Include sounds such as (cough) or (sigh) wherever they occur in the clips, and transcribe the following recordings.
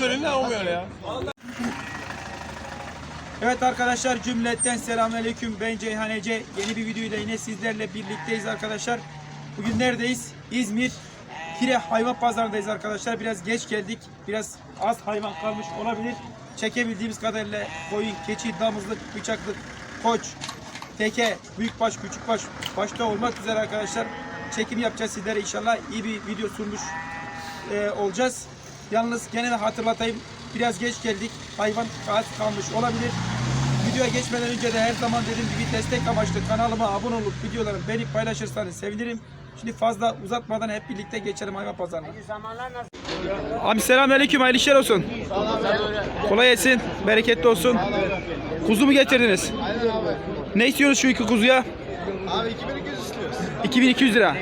Söylüyorsun da olmuyor ya. Evet arkadaşlar cümletten selamünaleyküm. Ben Ceyhan Ece. Yeni bir videoyla yine sizlerle birlikteyiz arkadaşlar. Bugün neredeyiz? İzmir Hire Hayvan Pazarı'ndayız arkadaşlar. Biraz geç geldik. Biraz az hayvan kalmış olabilir. Çekebildiğimiz kadarıyla koyun, keçi, damızlık, bıçaklık, koç, teke, büyükbaş, küçükbaş başta olmak üzere arkadaşlar çekim yapacağız sizlere inşallah iyi bir video sunmuş e, olacağız. Yalnız gene de hatırlatayım. Biraz geç geldik. Hayvan az kalmış olabilir. Videoya geçmeden önce de her zaman dediğim gibi destek amaçlı kanalıma abone olup videoları beğenip paylaşırsanız sevinirim. Şimdi fazla uzatmadan hep birlikte geçelim hayvan pazarına. Abi selamünaleyküm hayırlı işler olsun. Kolay gelsin, bereketli olsun. Kuzu mu getirdiniz? Ne istiyorsunuz şu iki kuzuya? Abi 2200 istiyoruz. 2200 lira.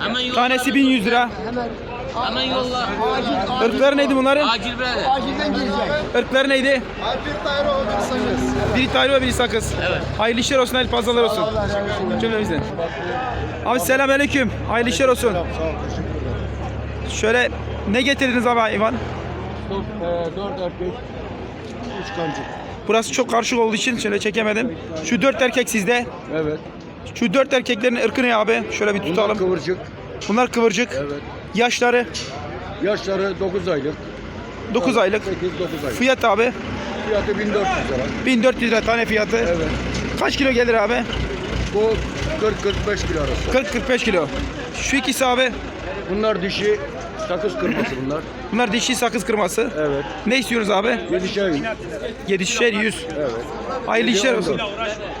Yolla. Tanesi 1100 lira. Hemen yolla. Irkları neydi bunların? Acil birader. Acilden gelecek. Irkları neydi? Bir tayro bir sakız. Biri Tayro biri Sakız. Evet. Hayırlı işler olsun, hayırlı pazarlar olsun. Cümlemizden. Abi selamünaleyküm. Hayırlı işler olsun. Şöyle ne getirdiniz abi hayvan? 4 erkek. 3 kancık. Burası çok karışık olduğu için şöyle çekemedim. Şu dört erkek sizde. Evet. Şu dört erkeklerin ırkı ne abi? Şöyle bir Bunlar tutalım. kıvırcık. Bunlar kıvırcık. Evet. Yaşları Yaşları 9 aylık. 9 aylık. 8-9 aylık. Fiyat abi Fiyatı 1400 lira. 1400 lira tane fiyatı. Evet. Kaç kilo gelir abi? Bu 40-45 kilo arası. 40-45 kilo. Şu ikisi abi. Bunlar dişi sakız kırması bunlar. Bunlar dişi sakız kırması. Evet. Ne istiyoruz abi? 7 şey. 7'şer 100. Evet. Hayırlı işler olsun.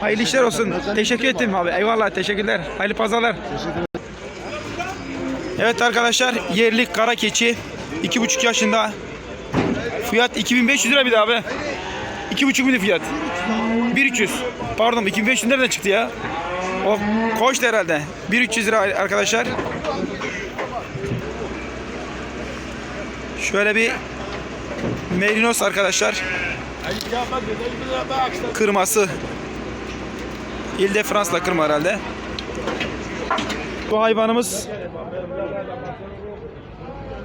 Hayırlı işler olsun. Teşekkür ettim abi. Eyvallah teşekkürler. Hayırlı pazarlar. Evet arkadaşlar yerli kara keçi 2,5 yaşında. Fiyat 2500 lira bir de abi. 2,5 muydu fiyat? 1300. Pardon 2500 nereden çıktı ya? O koştu herhalde. 1300 lira arkadaşlar. Şöyle bir merinos arkadaşlar. Kırması. İl de Fransa'la kırma herhalde. Bu hayvanımız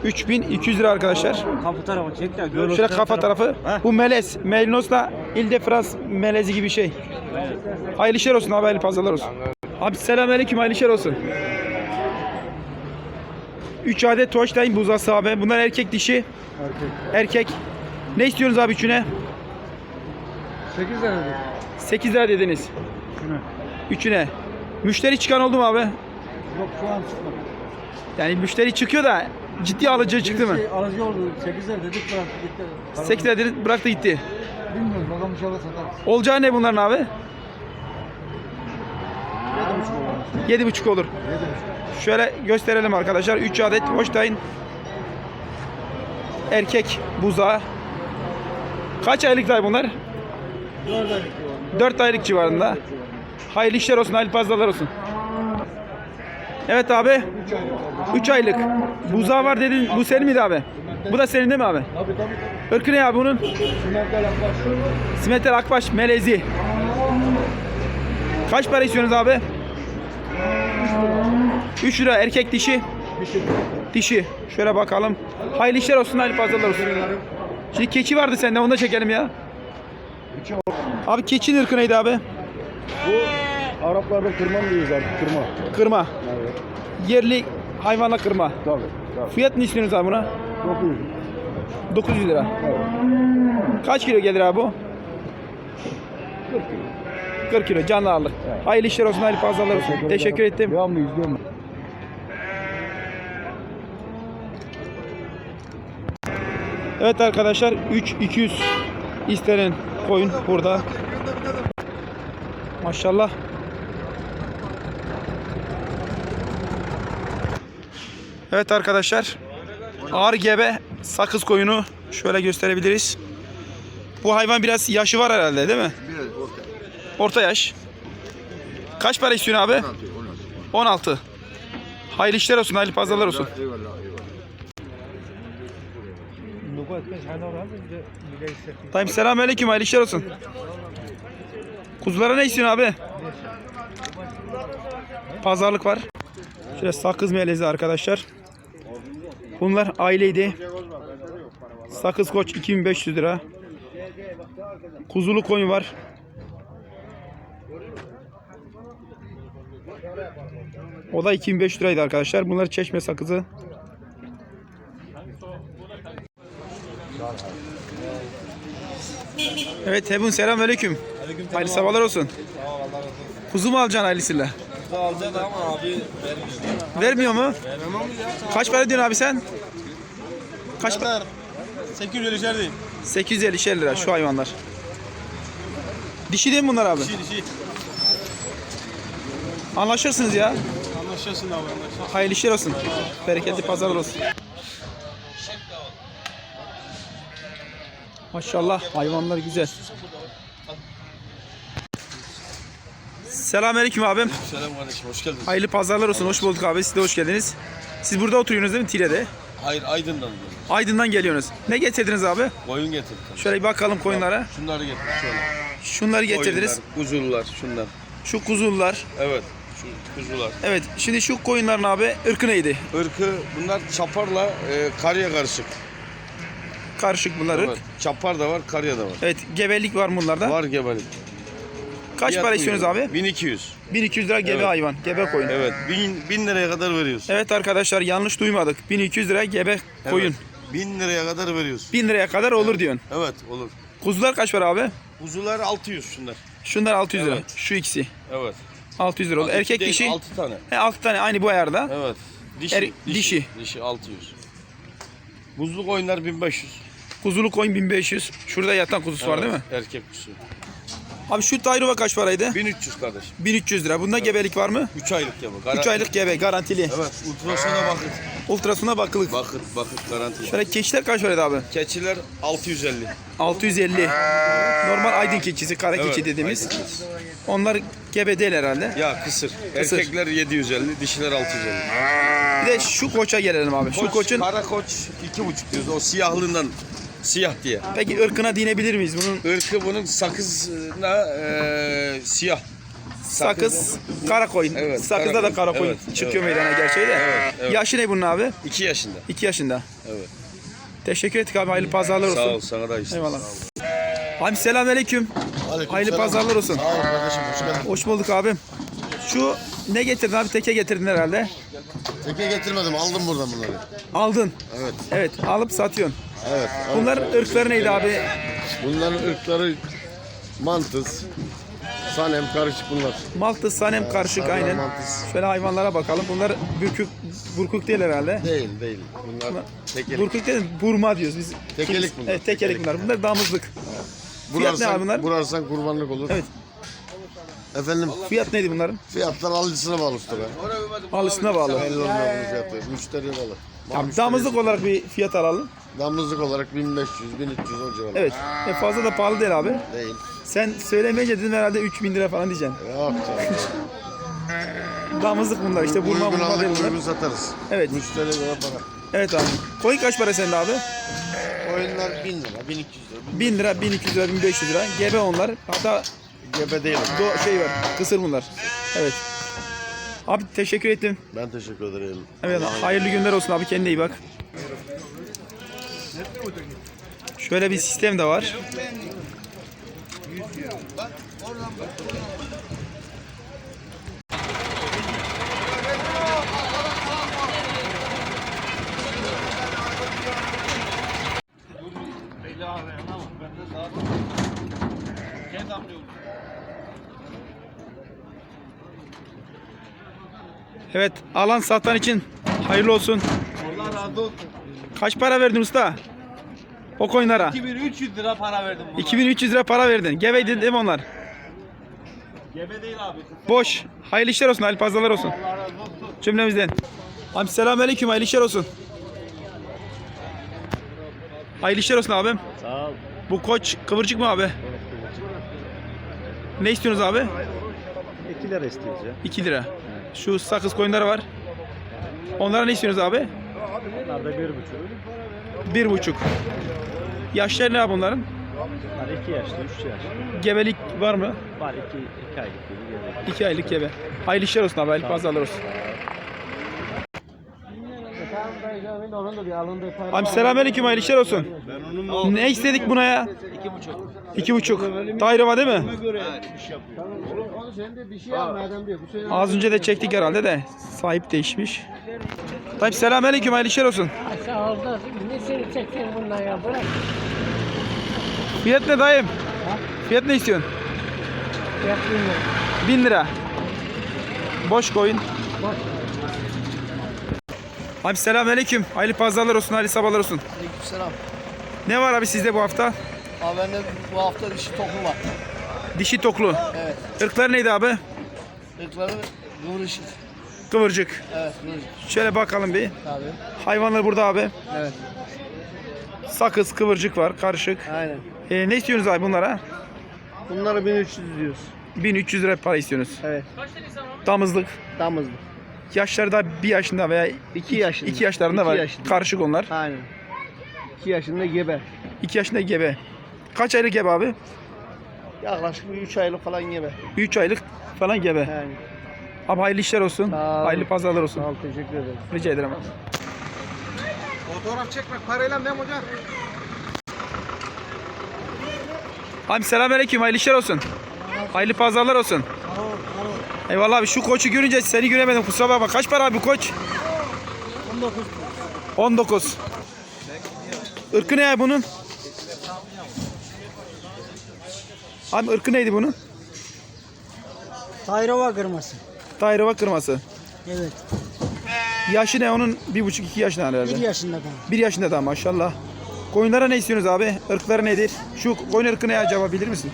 3200 lira arkadaşlar. Kapı tarafı çek de gör. Şöyle kafa tarafı. Bu melez. Merinos'la İl de Frans melezi gibi şey. Hayırlı işler olsun abi, hayırlı pazarlar olsun. Abi selamünaleyküm, hayırlı işler olsun. 3 adet Holstein buzası abi. Bunlar erkek dişi. Erkek. Ne istiyorsunuz abi üçüne? 8 lira. 8 lira dediniz. Üçüne. Müşteri çıkan oldu mu abi? Yok şu an çıkmadı. Yani müşteri çıkıyor da ciddi alıcı çıktı mı? Alıcı oldu. 8 lira dedik bıraktı gitti. 8 lira dedi, bıraktı gitti. Bilmiyorum bakalım inşallah satarız. Olacağı ne bunların abi? 7,5 olur. 7,5 olur. Şöyle gösterelim arkadaşlar. 3 adet Holstein erkek buzağı. Kaç aylıklar bunlar? 4 aylık 4 aylık civarında. Hayırlı işler olsun, hayırlı pazarlar olsun. Evet abi. 3 aylık. Buzağı var dedin. Bu senin miydi abi? Bu da senin değil mi abi? Tabii tabii. Irkı ne abi bunun? Simentel akbaş. Simetel Akbaş melezi. Kaç para istiyorsunuz abi? 3 lira erkek dişi. Dişi. Şöyle bakalım. Hayırlı işler olsun, hayırlı pazarlar olsun. Şimdi keçi vardı sende, onu da çekelim ya. Abi keçinin ırkı neydi abi? Bu Araplarda kırma mı diyoruz artık kırma. Kırma. Evet. Yerli hayvanla kırma. Tabii. tabii. Fiyat ne istiyorsunuz abi buna? 900. 900 lira. Evet. Kaç kilo gelir abi bu? 40 kilo. 40 kilo canlı ağırlık. Hayırlı işler olsun, hayırlı pazarlar olsun. Teşekkür ettim. Devamlı izliyorum. Evet arkadaşlar 3200 istenen koyun burada. Maşallah. Evet arkadaşlar. Gebe sakız koyunu şöyle gösterebiliriz. Bu hayvan biraz yaşı var herhalde değil mi? Orta yaş. Kaç para istiyorsun abi? 16. Hayırlı işler olsun, hayırlı pazarlar olsun. Dayım selamünaleyküm, hayırlı işler olsun. Kuzulara ne istiyorsun abi? Pazarlık var. Şöyle sakız melezi arkadaşlar. Bunlar aileydi. Sakız koç 2500 lira. Kuzulu koyun var. O da 2500 liraydı arkadaşlar. Bunlar çeşme sakızı. Evet Hebun selamünaleyküm. Hayırlı sabahlar olsun. Kuzu mu alacaksın ailesiyle? Alacağız ama abi vermiyor. Vermiyor mu? Kaç para diyorsun abi sen? Kaç para? Kadar. 850 şer değil. 850 lira şu hayvanlar. Dişi değil mi bunlar abi? Dişi dişi. Anlaşırsınız ya. Anlaşılsın abi anlaşılsın. Hayırlı işler olsun. Bereketli pazarlar olsun. Maşallah hayvanlar güzel. Selamünaleyküm abim. Selam kardeşim hoş geldin. Hayırlı pazarlar olsun. Hoş bulduk abi. Siz de hoş geldiniz. Siz burada oturuyorsunuz değil mi Tire'de? Hayır Aydın'dan geldim. Aydın'dan geliyorsunuz. Ne getirdiniz abi? Koyun getirdim. Şöyle bir bakalım koyunlara. Şunları getir şöyle. Şunları getirdiniz. Koyunlar, kuzular şunlar. Şu kuzular. Evet. Şu kuzular. Evet. Şimdi şu koyunların abi ırkı neydi? Irkı bunlar çaparla e, karya karışık. Karışık bunlar ırk. Evet. Çapar da var, karya da var. Evet. Gebelik var bunlarda. Var gebelik. Kaç Fiyat para istiyorsunuz abi? 1200. 1200 lira gebe Evet. hayvan. Gebe koyun. Evet. 1000, 1000 liraya kadar veriyorsun. Evet arkadaşlar yanlış duymadık. 1200 lira gebe koyun. Evet. 1000 liraya kadar veriyorsun. 1000 liraya kadar olur diyorsun. Evet olur. Kuzular kaç para abi? Kuzular 600 şunlar. Şunlar 600 lira. Evet. Şu ikisi. Evet. 600 lira oldu. Erkek Değil, dişi. 6 tane. He 6 tane aynı bu ayarda. Evet. Dişi, Er- dişi. dişi. Dişi 600. Buzluk oyunlar 1500. Kuzulu koyun 1500. Şurada yatan kuzusu var değil mi? Evet, Erkek kuzu. Abi şu Tayrova kaç paraydı? 1300 kardeş. 1300 lira. Bunda gebelik var mı? 3 aylık ya bu. 3 aylık gebe garantili. Evet. Ultrasona bakın. Ultrasona bakılık. Bakın bakın garanti. Şöyle keçiler kaç paraydı abi? Keçiler 650. 650. Normal aydın keçisi, kara keçi dediğimiz. Onlar gebe değil herhalde. Ya kısır. Kısır. Erkekler 750, dişiler 650. Bir de şu koça gelelim abi. Şu Koç, koçun Kara koç 2,5 diyoruz. O siyahlığından siyah diye. peki ırkına dinebilir miyiz? Bunun Irkı bunun sakızına e, siyah. sakız, kara koyun. Evet, Sakızda da kara koyun. koyun Evet, çıkıyor evet. meydana gerçeği de. Evet, evet. Yaşı ne bunun abi? 2 yaşında. 2 yaşında. Evet. Teşekkür ettik abi. Hayırlı pazarlar olsun. Sağ ol sana da işte. Eyvallah. Abi selamünaleyküm. Hayırlı pazarlar olsun. Sağ ol kardeşim hoş geldin. Hoş bulduk abim. Şu ne getirdin abi? Teke getirdin herhalde. Teke getirmedim aldım buradan bunları. Aldın. Evet. Evet alıp satıyorsun. Evet. Bunlar ırkları neydi abi? Bunların ırkları mantıs, sanem karışık bunlar. Maltız, sanem karışık sarılar, aynen. mantıs. Şöyle hayvanlara bakalım. Bunlar bürkük, burkuk değil herhalde. Değil değil. Bunlar tekelik. Burkuk değil, burma diyoruz biz. Tekelik bunlar. Evet, tekelik bunlar. Bunlar damızlık. Fiyat ne abi bunlar? Burarsan kurbanlık olur. Evet. Efendim Fiyat neydi bunların? fiyatlar alıcısına bağlı usta be. Alışına bağlı. Belli olmuyor bunun fiyatı. Müşteriye bağlı. Tamam, Müşteriye- damızlık olarak bir fiyat alalım. Damızlık olarak 1500, 1300 o civarında. Evet. E fazla da pahalı değil abi. Değil. Sen söylemeyince dedim herhalde 3000 lira falan diyeceksin. Yok canım. (laughs) Damızlık bunlar işte burma Uygun burma değil aldık bunlar. uygun satarız. Evet. Müşteriye göre para. Evet abi. Koyun kaç para sende abi? Oyunlar 1000 lira, 1200 lira. 1000 lira, 1200 lira, 1500 lira. Gebe onlar. Hatta Gebe değil. do şey var. Kısır bunlar. Evet. Abi teşekkür ettim. Ben teşekkür ederim. Evet, hayırlı günler olsun abi kendine iyi bak. Şöyle bir sistem de var. Evet, alan satan için hayırlı olsun. Allah razı olsun. Kaç para verdin usta? O koyunlara. 2300 lira para verdim buna. 2300 lira para verdin. Gebeydin değil mi onlar? Gebe değil abi. Boş. Hayırlı işler olsun, hayırlı pazarlar olsun. Allah razı olsun. Cümlemizden. Abi selamünaleyküm, hayırlı işler olsun. Hayırlı işler olsun abim. Sağ ol. Bu koç kıvırcık mı abi? Ne istiyorsunuz abi? 2 lira istiyoruz ya. 2 lira. Şu sakız koyunları var. Onlara ne istiyorsunuz abi? Bunlar da 1,5. Bir buçuk. Yaşları ne abi bunların? Bunlar 2 yaşlı, 3 yaşlı. Gebelik var mı? Var 2 2 aylık gibi gelir. 2 aylık gebe. Hayırlı işler olsun abi, hayırlı pazarlar olsun. Abi selamünaleyküm hayırlı işler olsun. Ne istedik buna ya? İki buçuk. İki buçuk. Dairova değil mi? Az önce de çektik herhalde de. Sahip değişmiş. Tabii selamünaleyküm hayırlı işler olsun. Sağ ol da ne seni çektin bundan ya bırak. Fiyat ne dayım? Fiyat ne istiyorsun? Yapayım ya. 1000 lira. Boş koyun. Abi selamünaleyküm. Hayırlı pazarlar olsun, hayırlı sabahlar olsun. Aleykümselam. Ne var abi sizde bu hafta? Abi bende bu hafta dişi toklu var. Dişi toklu. Evet. Irklar neydi abi? Irkları kıvırışık. Kıvırcık. Evet kıvırışık Şöyle bakalım bir. abi. Hayvanlar burada abi. Evet. Sakız, kıvırcık var, karışık. Aynen. Ee, ne istiyorsunuz abi bunlara? Bunlara 1300 diyoruz. 1300 lira para istiyorsunuz. Evet. Damızlık. Damızlı. Yaşları da bir yaşında veya 2 yaşında. iki yaşlarında İki var. yaşında. Karışık onlar. Aynen. 2 yaşında gebe. 2 yaşında gebe. Kaç aylık gebe abi? Yaklaşık bir 3 aylık falan gebe. 3 aylık falan gebe. Yani. Abi hayırlı işler olsun. Sağ ol. Hayırlı pazarlar olsun. Sağ ol teşekkür ederim. Rica ederim abi. Fotoğraf çekmek parayla ne hocam? Abi selamünaleyküm. Hayırlı işler olsun. Hayırlı pazarlar olsun. Eyvallah abi şu koçu görünce seni göremedim kusura bakma. Kaç para abi bu koç? 19. 19. Irkı ne ya bunun? Abi ırkı neydi bunun? Tayrova kırması. Dairova kırması. Evet. Yaşı ne onun? Bir buçuk iki yaşında herhalde. Bir yaşında ben. Bir yaşında da maşallah. Koyunlara ne istiyorsunuz abi? Irkları nedir? Şu koyun ırkı ne acaba bilir misin?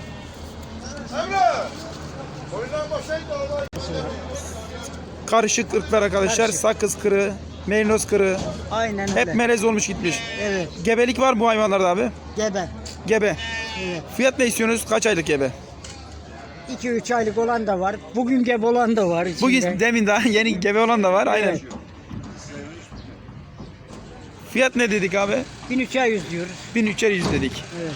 Karışık ırklar arkadaşlar. Sakız kırı, merinos kırı. Aynen öyle. Hep melez olmuş gitmiş. Evet. Gebelik var bu hayvanlarda abi. Gebe. Gebe. Evet. Fiyat ne istiyorsunuz? Kaç aylık gebe? 2-3 aylık olan da var. Bugün gebe olan da var içinde. Bugün demin daha yeni gebe olan da var. Aynen. Evet. Fiyat ne dedik abi? 1300 diyoruz. 1300 dedik. Evet.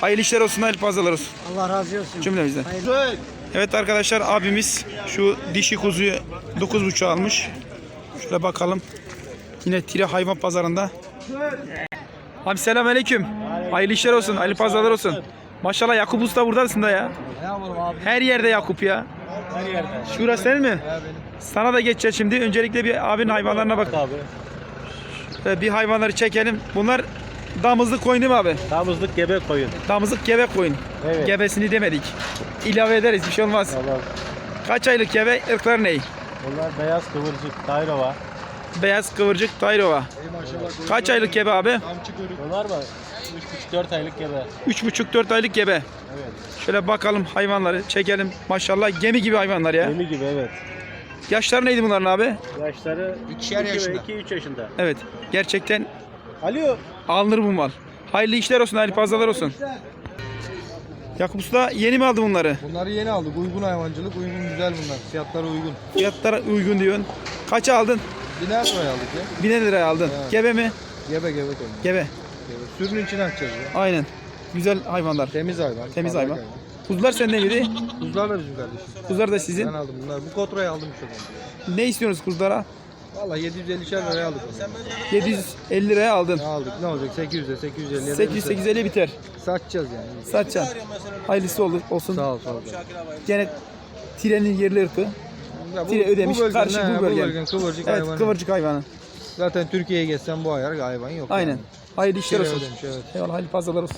Hayırlı işler olsun, hayırlı pazarlar olsun. Allah razı olsun. Cümlemizden. Hayırlı. Evet arkadaşlar abimiz şu dişi kuzuyu 9.5 almış. Şöyle bakalım. Yine Tire hayvan pazarında. Abi selamünaleyküm. Hayırlı işler olsun, hayırlı pazarlar olsun. Maşallah Yakup Usta buradasın da ya. Her yerde Yakup ya. Her yerde. Şurası senin mi? Sana da geçeceğiz şimdi. Öncelikle bir abinin hayvanlarına bak. Abi. Bir hayvanları çekelim. Bunlar damızlık koyun değil mi abi? Damızlık gebe koyun. Damızlık gebe koyun. Evet. Gebesini demedik. İlave ederiz bir şey olmaz. Tamam. Kaç aylık gebe? Irklar ne? Bunlar beyaz kıvırcık, Tayrova. Beyaz kıvırcık Tayrova. Kaç aylık gebe abi? Bunlar mı? 3,5-4 aylık gebe. 3,5-4 aylık gebe. Evet. Şöyle bakalım hayvanları çekelim. Maşallah gemi gibi hayvanlar ya. Gemi gibi evet. Yaşları neydi bunların abi? Yaşları 2 yaşında. 2-3 yaşında. Evet. Gerçekten Alo. Alınır bu mal. Hayırlı işler olsun, hayırlı pazarlar olsun. Yakup Usta yeni mi aldı bunları? Bunları yeni aldık. Uygun hayvancılık, uygun güzel bunlar. Fiyatları uygun. Fiyatlara uygun diyorsun. Kaça aldın? Biner liraya aldık ya. 1000 liraya aldın. Evet. Gebe mi? Gebe gebe koyun. Gebe. Gebe. Sürünün içine atacağız ya. Aynen. Güzel hayvanlar. Temiz hayvan. Temiz parlak hayvan. Kuzular sende miydi? Kuzular da bizim kardeşim. Kuzular da Ben sizin. aldım bunlar. Bu kotrayı aldım şuradan. Ne istiyorsunuz kuzulara? Valla 750'şer liraya aldık onu. 750 liraya aldın. Ne aldık? Ne olacak? 800'e 850'ye. 800 850 biter. Satacağız yani. Satacaksın. Hayırlısı olur, olsun. Sağ ol sağ ol. Gene tirenin yerli ırkı. Ya bu, Tire ödemiş, bu bölgenin, karşı he, bu bölgenin. kıvırcık Evet, hayvanı. kıvırcık hayvanı. Zaten Türkiye'ye geçsen bu ayar hayvan yok. Aynen. Yani. Hayırlı işler Tire olsun. ödemiş, evet. Eyvallah, hayırlı pazarlar olsun.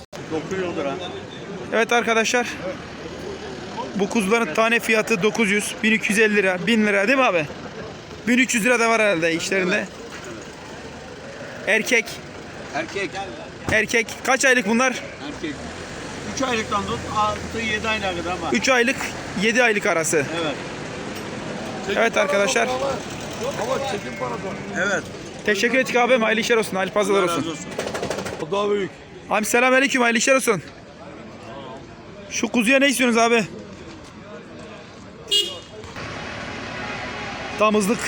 Evet arkadaşlar. Bu kuzuların tane fiyatı 900, 1250 lira, 1000 lira değil mi abi? 1300 lira da var herhalde işlerinde. Erkek. Erkek. Erkek. Kaç aylık bunlar? Erkek. 3 aylıktan tut 6-7 ayına kadar var. 3 aylık, 7 aylık arası. Evet. Evet arkadaşlar. Evet. Teşekkür ettik abim. Hayırlı işler olsun. Hayırlı pazarlar olsun. olsun. O daha büyük. Abi selamünaleyküm. Hayırlı işler olsun. Şu kuzuya ne istiyorsunuz abi? Damızlık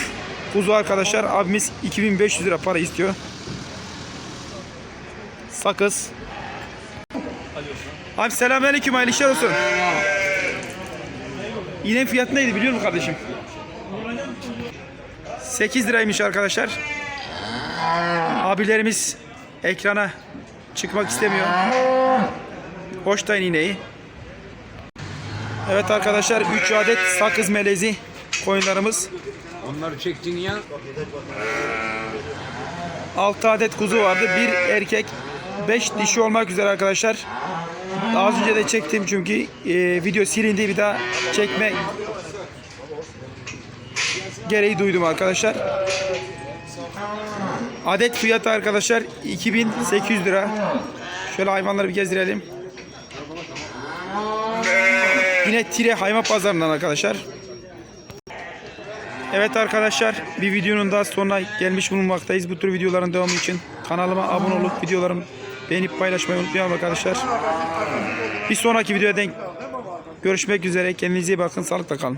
kuzu arkadaşlar. Abimiz 2500 lira para istiyor. Sakız. Abi selamünaleyküm. Hayırlı işler olsun. İğnenin fiyatı neydi biliyor musun kardeşim? 8 liraymış arkadaşlar. Abilerimiz ekrana çıkmak istemiyor. Hoştayın ineği. Evet arkadaşlar 3 adet sakız melezi koyunlarımız. Onları çektin ya. 6 adet kuzu vardı. Bir erkek 5 dişi olmak üzere arkadaşlar. Daha az önce de çektim çünkü e, video silindi bir daha çekme gereği duydum arkadaşlar. Adet fiyatı arkadaşlar 2800 lira. Şöyle hayvanları bir gezdirelim. Yine Tire hayvan pazarından arkadaşlar. Evet arkadaşlar bir videonun daha sonuna gelmiş bulunmaktayız. Bu tür videoların devamı için kanalıma abone olup videolarımı beğenip paylaşmayı unutmayalım arkadaşlar. Bir sonraki videoda denk görüşmek üzere. Kendinize iyi bakın. Sağlıkla kalın.